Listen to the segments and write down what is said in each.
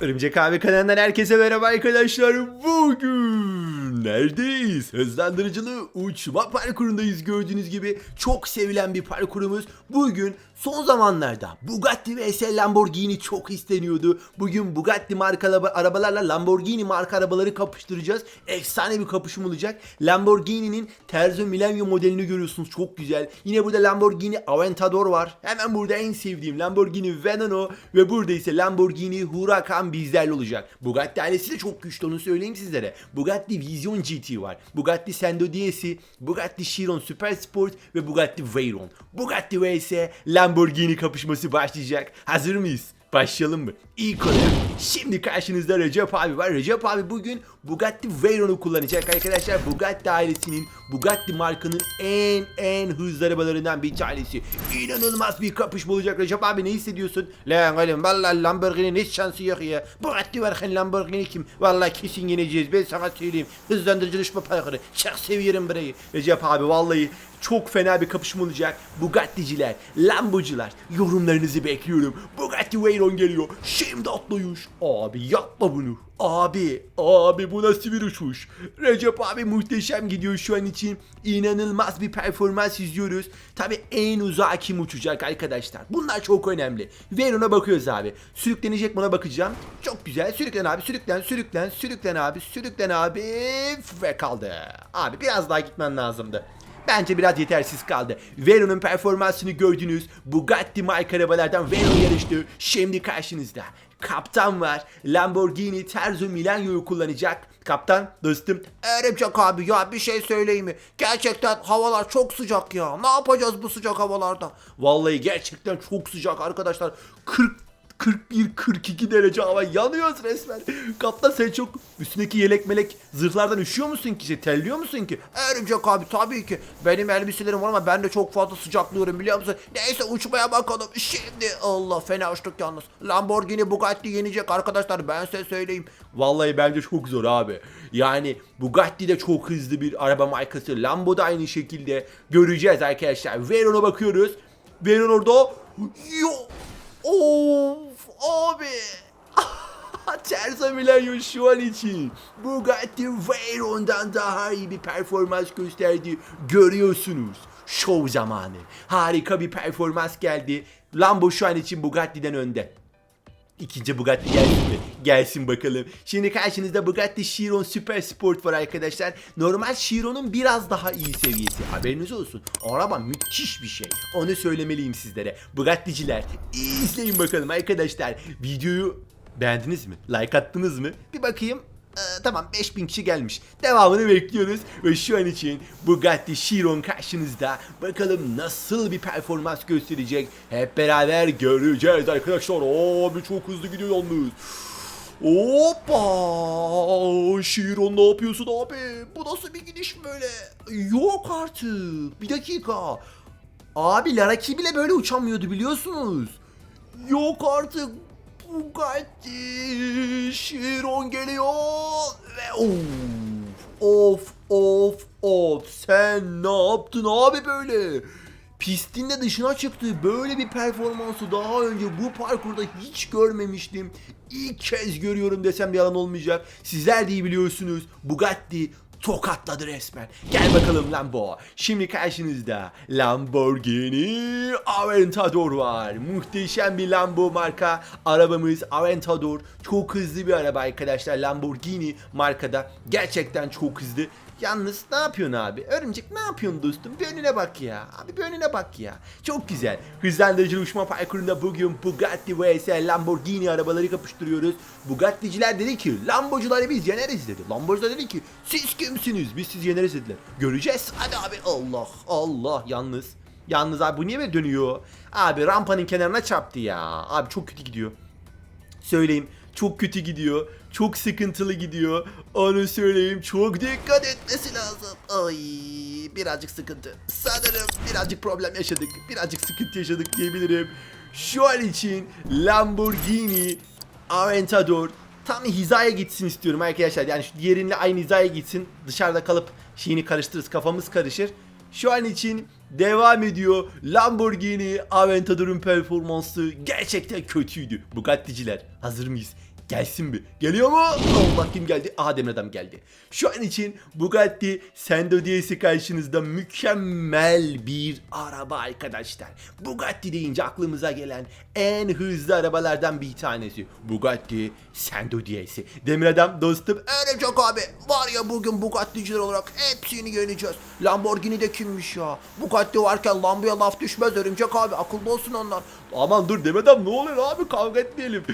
Örümcek abi kanalından herkese merhaba arkadaşlar. Bugün neredeyiz? Hızlandırıcılı uçma parkurundayız gördüğünüz gibi. Çok sevilen bir parkurumuz. Bugün son zamanlarda Bugatti vs Lamborghini çok isteniyordu. Bugün Bugatti marka araba- arabalarla Lamborghini marka arabaları kapıştıracağız. Efsane bir kapışma olacak. Lamborghini'nin Terzo Millennium modelini görüyorsunuz. Çok güzel. Yine burada Lamborghini Aventador var. Hemen burada en sevdiğim Lamborghini Veneno ve burada ise Lamborghini Huracan bizlerle olacak. Bugatti ailesi de çok güçlü onu söyleyeyim sizlere. Bugatti Vision GT var. Bugatti Sendo DS'i, Bugatti Chiron Super Sport ve Bugatti Veyron. Bugatti vs Lamborghini kapışması başlayacak. Hazır mıyız? Başlayalım mı? İlk olarak şimdi karşınızda Recep abi var. Recep abi bugün Bugatti Veyron'u kullanacak arkadaşlar. Bugatti ailesinin Bugatti markanın en en hızlı arabalarından bir tanesi. İnanılmaz bir kapışma olacak Recep abi ne hissediyorsun? Lan oğlum vallahi Lamborghini'nin hiç şansı yok ya. Bugatti varken Lamborghini kim? Vallahi kesin yeneceğiz ben sana söyleyeyim. Hızlandırıcı düşme parkuru. Çok seviyorum burayı. Recep abi vallahi çok fena bir kapışma olacak. Bugatti'ciler, Lambo'cular yorumlarınızı bekliyorum. Bugatti Veyron geliyor. Şimdi atlayış. Abi yapma bunu. Abi, abi bu nasıl bir uçuş? Recep abi muhteşem gidiyor şu an için. İnanılmaz bir performans izliyoruz. Tabi en uzağa kim uçacak arkadaşlar? Bunlar çok önemli. Veyron'a bakıyoruz abi. Sürüklenecek buna bakacağım. Çok güzel. Sürüklen abi, sürüklen, sürüklen, sürüklen abi, sürüklen abi. Ve kaldı. Abi biraz daha gitmen lazımdı. Bence biraz yetersiz kaldı. Veron'un performansını gördünüz. Bugatti marka arabalardan Veron yarıştı. Şimdi karşınızda. Kaptan var. Lamborghini Terzo Millenio'yu kullanacak. Kaptan dostum. Örümcek abi ya bir şey söyleyeyim mi? Gerçekten havalar çok sıcak ya. Ne yapacağız bu sıcak havalarda? Vallahi gerçekten çok sıcak arkadaşlar. 40 41 42 derece hava yanıyoruz resmen. Kaptan sen çok üstündeki yelek melek zırhlardan üşüyor musun ki? Şey, terliyor musun ki? Örümcek abi tabii ki. Benim elbiselerim var ama ben de çok fazla sıcaklıyorum biliyor musun? Neyse uçmaya bakalım. Şimdi Allah fena uçtuk yalnız. Lamborghini Bugatti yenecek arkadaşlar ben size söyleyeyim. Vallahi bence çok zor abi. Yani Bugatti de çok hızlı bir araba markası. Lambo da aynı şekilde. Göreceğiz arkadaşlar. Veyron'a bakıyoruz. Veyron orada. Yo. Of abi. Terza Millennium şu an için Bugatti Veyron'dan daha iyi bir performans gösterdi. Görüyorsunuz. Show zamanı. Harika bir performans geldi. Lambo şu an için Bugatti'den önde. İkinci Bugatti gelsin mi? Gelsin bakalım. Şimdi karşınızda Bugatti Chiron Super Sport var arkadaşlar. Normal Chiron'un biraz daha iyi seviyesi. Haberiniz olsun. Araba müthiş bir şey. Onu söylemeliyim sizlere. Bugatti'ciler izleyin bakalım arkadaşlar. Videoyu beğendiniz mi? Like attınız mı? Bir bakayım. Ee, tamam 5000 kişi gelmiş. Devamını bekliyoruz. Ve şu an için Bugatti Chiron karşınızda. Bakalım nasıl bir performans gösterecek. Hep beraber göreceğiz arkadaşlar. Abi çok hızlı gidiyor yalnız. Hoppa! Chiron ne yapıyorsun abi? Bu nasıl bir gidiş böyle? Yok artık. Bir dakika. Abi Laraki bile böyle uçamıyordu biliyorsunuz. Yok artık. Bugatti Chiron geliyor ve of of of of sen ne yaptın abi böyle? Pistin de dışına çıktı. Böyle bir performansı daha önce bu parkurda hiç görmemiştim. İlk kez görüyorum desem yalan olmayacak. Sizler de iyi biliyorsunuz. Bugatti tokatladı resmen. Gel bakalım Lambo. Şimdi karşınızda Lamborghini Aventador var. Muhteşem bir Lambo marka arabamız Aventador. Çok hızlı bir araba arkadaşlar. Lamborghini markada. Gerçekten çok hızlı. Yalnız ne yapıyorsun abi? Örümcek ne yapıyorsun dostum? Bir önüne bak ya. Abi bir önüne bak ya. Çok güzel. Hızlandırıcı uçma parkurunda bugün Bugatti vs Lamborghini arabaları kapıştırıyoruz. Bugatti'ciler dedi ki Lambocuları biz yeneriz dedi. Lambocular dedi ki siz kimsiniz? Biz siz yeneriz dediler. Göreceğiz. Hadi abi Allah Allah yalnız. Yalnız abi bu niye böyle dönüyor? Abi rampanın kenarına çarptı ya. Abi çok kötü gidiyor söyleyeyim. Çok kötü gidiyor. Çok sıkıntılı gidiyor. Onu söyleyeyim. Çok dikkat etmesi lazım. Ay birazcık sıkıntı. Sanırım birazcık problem yaşadık. Birazcık sıkıntı yaşadık diyebilirim. Şu an için Lamborghini Aventador tam hizaya gitsin istiyorum arkadaşlar. Yani şu diğerinle aynı hizaya gitsin. Dışarıda kalıp şeyini karıştırırız. Kafamız karışır. Şu an için devam ediyor. Lamborghini Aventador'un performansı gerçekten kötüydü. Bugatti'ciler hazır mıyız? Gelsin mi? Geliyor mu? Allah kim geldi? Aha Demir Adam geldi. Şu an için Bugatti Sendo DS karşınızda mükemmel bir araba arkadaşlar. Bugatti deyince aklımıza gelen en hızlı arabalardan bir tanesi. Bugatti Sendo DS. Demir Adam dostum Öyle çok abi. Var ya bugün Bugatti'ciler olarak hepsini yeneceğiz. Lamborghini de kimmiş ya? Bugatti varken Lambo'ya laf düşmez örümcek abi. Akıllı olsun onlar. Aman dur Demir Adam ne oluyor abi kavga etmeyelim.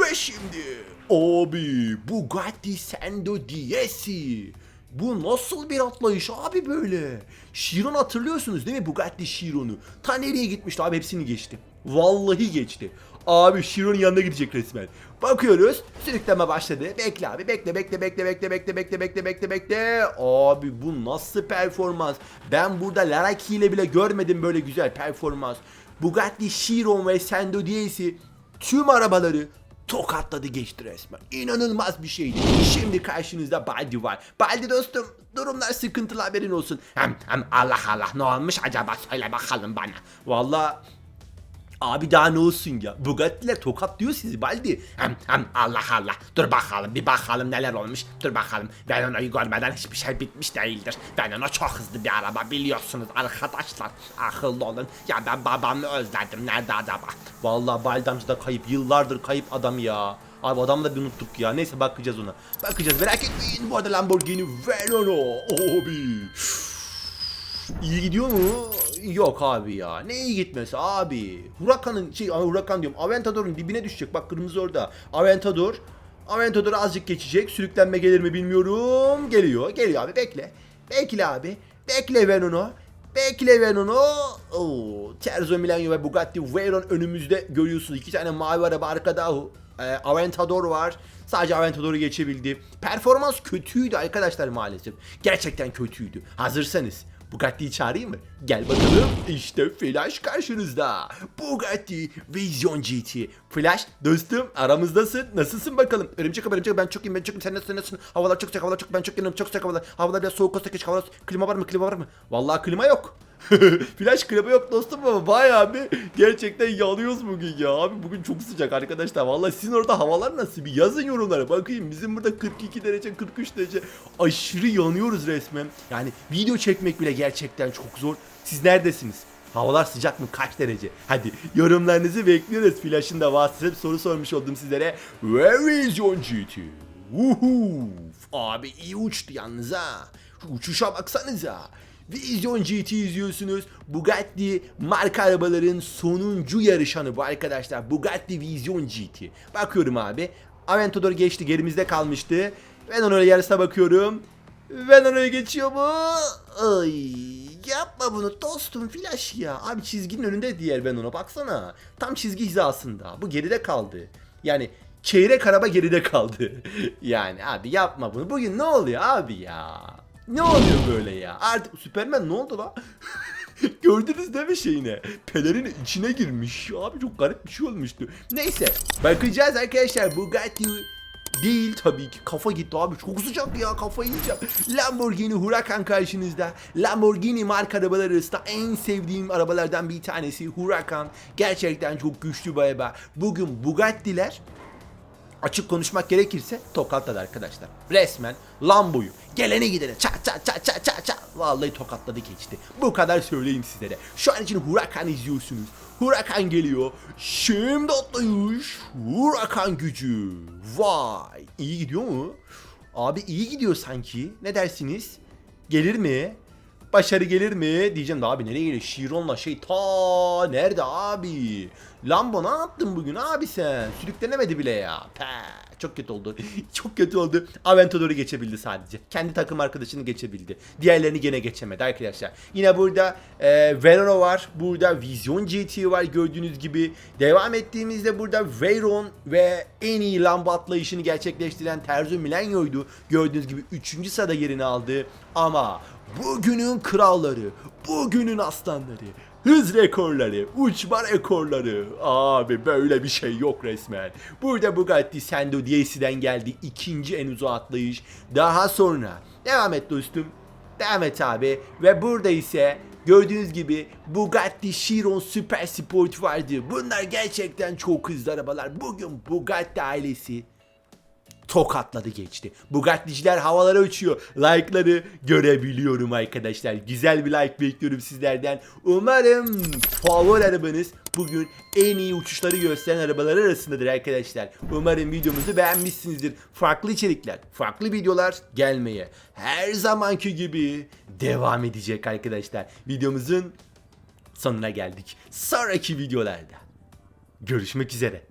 Ve şimdi abi Bugatti Sendo DS. Bu nasıl bir atlayış abi böyle? Chiron hatırlıyorsunuz değil mi Bugatti Chiron'u? Ta nereye gitmişti abi hepsini geçti. Vallahi geçti. Abi Chiron'un yanına gidecek resmen. Bakıyoruz sürükleme başladı. Bekle abi bekle bekle bekle bekle bekle bekle bekle bekle bekle. Abi bu nasıl performans? Ben burada Laraki ile bile görmedim böyle güzel performans. Bugatti Chiron ve Sendo DS'i tüm arabaları tokatladı geçti resmen. İnanılmaz bir şeydi. Şimdi karşınızda Baldi var. Baldi dostum durumlar sıkıntılı haberin olsun. Hem, hem Allah Allah ne olmuş acaba söyle bakalım bana. Vallahi Abi daha ne olsun ya? Bugatti'ler tokatlıyor sizi Baldi. Hem, hem Allah Allah. Dur bakalım bir bakalım neler olmuş. Dur bakalım. Ben onu görmeden hiçbir şey bitmiş değildir. Ben ona çok hızlı bir araba biliyorsunuz arkadaşlar. Akıllı olun. Ya ben babamı özledim. Nerede acaba? Vallahi Baldi da kayıp. Yıllardır kayıp adam ya. Abi adamı da bir unuttuk ya. Neyse bakacağız ona. Bakacağız merak etmeyin. Bu arada Lamborghini Verano. Abi. İyi gidiyor mu? Yok abi ya. Ne iyi gitmesi abi. Huracan'ın şey Huracan diyorum. Aventador'un dibine düşecek. Bak kırmızı orada. Aventador. Aventador azıcık geçecek. Sürüklenme gelir mi bilmiyorum. Geliyor. Geliyor abi bekle. Bekle abi. Bekle Venon'u. Bekle Venon'u. Oo, Terzo Milano ve Bugatti Veyron önümüzde görüyorsunuz. İki tane mavi araba arkada. E, Aventador var. Sadece Aventador'u geçebildi. Performans kötüydü arkadaşlar maalesef. Gerçekten kötüydü. Hazırsanız Bugatti'yi çağırayım mı? Gel bakalım. İşte Flash karşınızda. Bugatti Vision GT. Flash dostum aramızdasın. Nasılsın bakalım? Örümcek abi örümcek ben çok iyiyim ben çok iyiyim. Sen nasılsın sen nasılsın? Havalar çok sıcak havalar çok ben çok yanıyorum çok sıcak havalar. Havalar biraz soğuk olsa geç havalar. Klima var mı klima var mı? Vallahi klima yok. Flash klima yok dostum ama bayağı bir gerçekten yanıyoruz bugün ya. Abi bugün çok sıcak arkadaşlar. Vallahi sizin orada havalar nasıl? Bir yazın yorumlara. Bakayım bizim burada 42 derece 43 derece aşırı yanıyoruz resmen. Yani video çekmek bile gerçekten çok zor. Siz neredesiniz? Havalar sıcak mı? Kaç derece? Hadi yorumlarınızı bekliyoruz. Flash'ın da vasıtasıyla bir soru sormuş oldum sizlere. Where is your GT? Woohoo! Abi iyi uçtu yalnız ha. Şu uçuşa baksanıza. Vision GT izliyorsunuz. Bugatti marka arabaların sonuncu yarışanı bu arkadaşlar. Bugatti Vision GT. Bakıyorum abi. Aventador geçti gerimizde kalmıştı. Ben ona yarısına bakıyorum. Ben oraya geçiyor mu? Ay yapma bunu dostum flash ya. Abi çizginin önünde diğer ben ona baksana. Tam çizgi hizasında. Bu geride kaldı. Yani çeyrek araba geride kaldı. yani abi yapma bunu. Bugün ne oluyor abi ya? Ne oluyor böyle ya? Artık Superman ne oldu la? Gördünüz değil mi şeyine? Pelerin içine girmiş. Abi çok garip bir şey olmuştu. Neyse. Bakacağız arkadaşlar. Bugatti değil tabii ki. Kafa gitti abi. Çok sıcak ya. Kafayı yiyeceğim. Lamborghini Huracan karşınızda. Lamborghini marka arabalar arasında en sevdiğim arabalardan bir tanesi Huracan. Gerçekten çok güçlü bir araba. Bugün Bugatti'ler açık konuşmak gerekirse tokatladı arkadaşlar. Resmen Lambo'yu gelene gidene çat çat çat çat çat çat vallahi tokatladı geçti. Bu kadar söyleyeyim sizlere. Şu an için Huracan izliyorsunuz. Huracan geliyor. Şimdi atlayış. Huracan gücü. Vay. iyi gidiyor mu? Abi iyi gidiyor sanki. Ne dersiniz? Gelir mi? Başarı gelir mi? Diyeceğim de abi nereye geliyor? Chiron'la şey ta nerede abi? Lambo ne yaptın bugün abi sen? Sürüklenemedi bile ya. Pe, çok kötü oldu. çok kötü oldu. Aventador'u geçebildi sadece. Kendi takım arkadaşını geçebildi. Diğerlerini gene geçemedi arkadaşlar. Yine burada e, Verona var. Burada Vision GT var gördüğünüz gibi. Devam ettiğimizde burada Veyron ve en iyi Lambo atlayışını gerçekleştiren Terzo Milenio'ydu. Gördüğünüz gibi 3. sırada yerini aldı. Ama bugünün kralları, bugünün aslanları hız rekorları, uçma rekorları. Abi böyle bir şey yok resmen. Burada Bugatti Sendo DS'den geldi. ikinci en uzağa atlayış. Daha sonra devam et dostum. Devam et abi. Ve burada ise gördüğünüz gibi Bugatti Chiron Super Sport vardı. Bunlar gerçekten çok hızlı arabalar. Bugün Bugatti ailesi tokatladı geçti. Bugatti'ciler havalara uçuyor. Like'ları görebiliyorum arkadaşlar. Güzel bir like bekliyorum sizlerden. Umarım favori arabanız bugün en iyi uçuşları gösteren arabalar arasındadır arkadaşlar. Umarım videomuzu beğenmişsinizdir. Farklı içerikler, farklı videolar gelmeye her zamanki gibi devam edecek arkadaşlar. Videomuzun sonuna geldik. Sonraki videolarda görüşmek üzere.